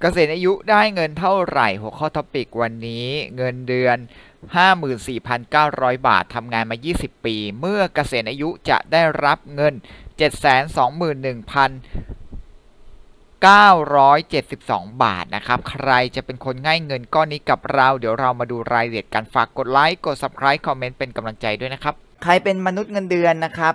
เกษียณอายุได้เงินเท่าไหร่ หัวข้อท็อปิกวันนี้เงินเดือน 54,900 บาททำงานมา 20 ปี เมื่อเกษียณอายุจะได้รับเงิน 721,972 บาทนะครับ ใครจะเป็นคนง่ายเงินก้อนนี้กับเรา เดี๋ยวเรามาดูรายละเอียดกันฝากกดไลค์ กด Subscribe คอมเมนต์เป็นกำลังใจด้วยนะครับ ใครเป็นมนุษย์เงินเดือนนะครับ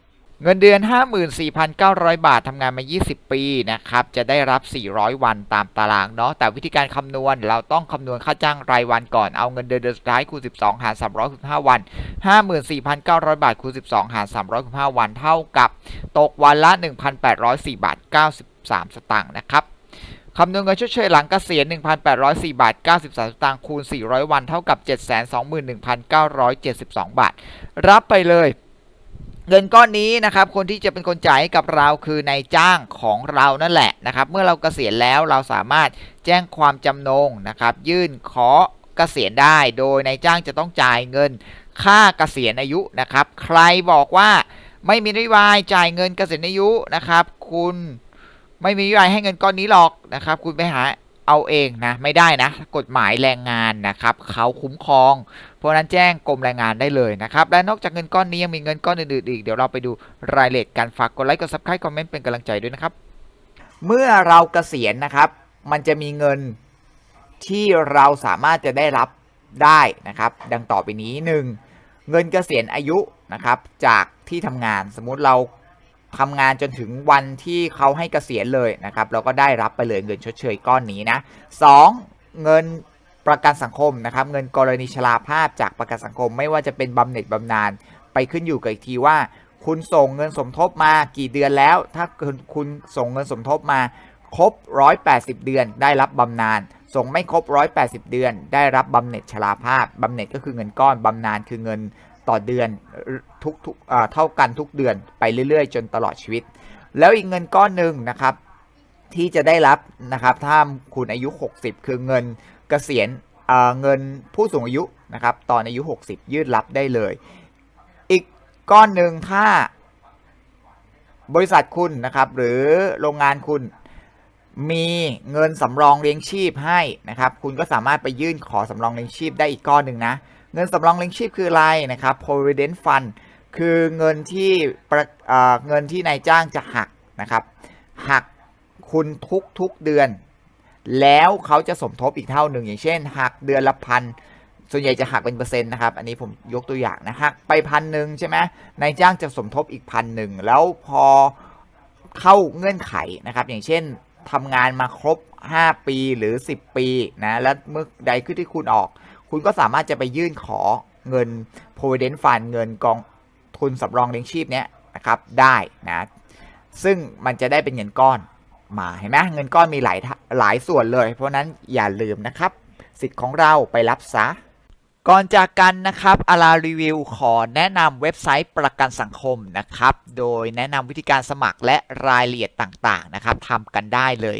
เงินเดือน 54,900 บาททำงานมา 20 ปีนะครับ จะได้รับ 400 วันตามตารางเนาะ แต่วิธีการคำนวณเราต้องคำนวณค่าจ้างรายวันก่อน เอาเงินเดือนเดือนสุดท้ายคูณ 12 หาร 365 วัน 54,900 บาทคูณ 12 หาร 365 วันเท่ากับ ตกวันละ 1,804 บาท 93 สตางค์นะครับคำนวณเงินชดเชยหลังเกษียณ 1,804 บาท 93 สตางค์คูณ 400 วัน เท่ากับ 721,972 บาท รับไปเลย เงินก้อนนี้นะครับคนที่จะเป็นคนจ่ายกับเราคือนายจ้างของเรานั่นแหละนะครับ เมื่อเราเกษียณแล้วเราสามารถแจ้งความจำนงนะครับ ยื่นขอเกษียณได้ โดยนายจ้างจะต้องจ่ายเงินค่าเกษียณอายุนะครับ ใครบอกว่าไม่มีนโยบายจ่ายเงินเกษียณอายุนะครับ คุณไม่มีนโยบายให้เงินก้อนนี้หรอกนะครับ คุณไปหา เอาเองนะไม่ได้นะ กฎหมายแรงงานนะครับเขาคุ้มครอง เพราะนั้นแจ้งกรมแรงงานได้เลยนะครับ และนอกจากเงินก้อนนี้ยังมีเงินก้อนอื่นๆอีก เดี๋ยวเราไปดูรายละเอียดกันฝากกดไลค์กดซับสไครต์คอมเมนต์เป็นกำลังใจด้วยนะครับ เมื่อเราเกษียณนะครับ มันจะมีเงินที่เราสามารถจะได้รับได้นะครับ ดังต่อไปนี้หนึ่งเงินเกษียณอายุนะครับจากที่ทำงานสมมุติเรา ทำงานจนถึงวันที่เขาให้เกษียณเลยนะครับเราก็ได้รับไปเลยเงินชดเชยก้อนนี้นะสองเงินประกันสังคมนะครับ เงินกรณีชราภาพจากประกันสังคม ไม่ว่าจะเป็นบำเหน็จบำนาญไปขึ้นอยู่กับอีกทีว่า คุณส่งเงินสมทบมากี่เดือนแล้ว ถ้าคุณคุณส่งเงินสมทบมาครบ 180 เดือน ได้รับบำนาญส่งไม่ครบ 180 เดือน ได้รับบำเหน็จชราภาพบำเหน็จก็คือเงินก้อนบำนาญคือเงิน ต่อเดือนทุกทุกเท่ากันทุกเดือนไปเรื่อยๆ จนตลอดชีวิต แล้วอีกเงินก้อนหนึ่งนะครับ ที่จะได้รับนะครับถ้าคุณอายุ 60 คือเงินเกษียณเอ่อเงินผู้สูงอายุนะครับตอนอายุ 60 ยืดรับได้เลย อีกก้อนหนึ่งถ้าบริษัทคุณนะครับ หรือโรงงานคุณมีเงินสำรองเลี้ยงชีพให้นะครับ คุณก็สามารถไปยื่นขอสำรองเลี้ยงชีพได้อีกก้อนหนึ่งนะ เงินสำรองเลี้ยงชีพคืออะไรนะครับ provident fund คือเงินที่ประเอ่อเงินที่นายจ้างจะหักนะครับหักคุณทุกทุกเดือน แล้วเขาจะสมทบอีกเท่าหนึ่ง อย่างเช่น หักเดือนละพันส่วนใหญ่จะหักเป็นเปอร์เซ็นต์นะครับ อันนี้ผมยกตัวอย่างนะหักไปพันหนึ่งใช่ไหมนายจ้างจะสมทบอีกพันหนึ่งแล้วพอเข้าเงื่อนไขนะครับ อย่างเช่นทำงานมาครบ 5 ปีหรือ 10 ปีนะแล้วเมื่อใดขึ้นที่คุณออก คุณก็สามารถจะไปยื่นขอเงิน provident fund เงินกองทุนสำรองเลี้ยงชีพเนี้ยนะครับได้นะซึ่งมันจะได้เป็นเงินก้อนมาเห็นไหมเงินก้อนมีหลายหลายส่วนเลย เพราะฉะนั้นอย่าลืมนะครับ สิทธิ์ของเราไปรับซะก่อนจากกันนะครับอารารีวิวขอแนะนำเว็บไซต์ประกันสังคมนะครับ โดยแนะนำวิธีการสมัครและรายละเอียดต่างๆนะครับทำกันได้เลย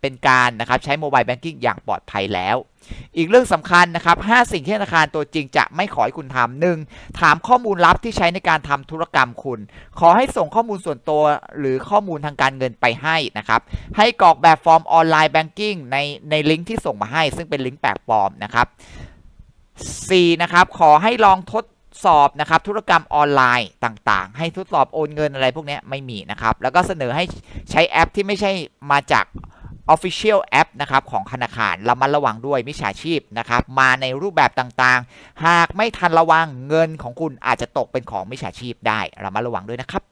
เป็นการนะครับใช้โมบายแบงกิ้งอย่างปลอดภัยแล้ว อีกเรื่องสำคัญนะครับ 5 สิ่งที่ธนาคารตัวจริงจะไม่ขอให้คุณทำหนึ่งถามข้อมูลลับที่ใช้ในการทำธุรกรรมคุณ ขอให้ส่งข้อมูลส่วนตัวหรือข้อมูลทางการเงินไปให้นะครับ ให้กรอกแบบฟอร์มออนไลน์แบงกิ้งในในลิงก์ที่ส่งมาให้ ซึ่งเป็นลิงก์แปลกปลอมนะครับ 4. นะครับขอให้ลองทดสอบนะครับธุรกรรมออนไลน์ต่างๆ ให้ทดสอบโอนเงินอะไรพวกนี้ไม่มีนะครับ แล้วก็เสนอให้ใช้แอปที่ไม่ใช่มาจาก Official App นะครับของธนาคารระมัดระวังด้วยมิจฉาชีพนะครับมาในรูปแบบต่างๆ หากไม่ทันระวังเงินของคุณอาจจะตกเป็นของมิจฉาชีพได้ระมัดระวังด้วยนะครับ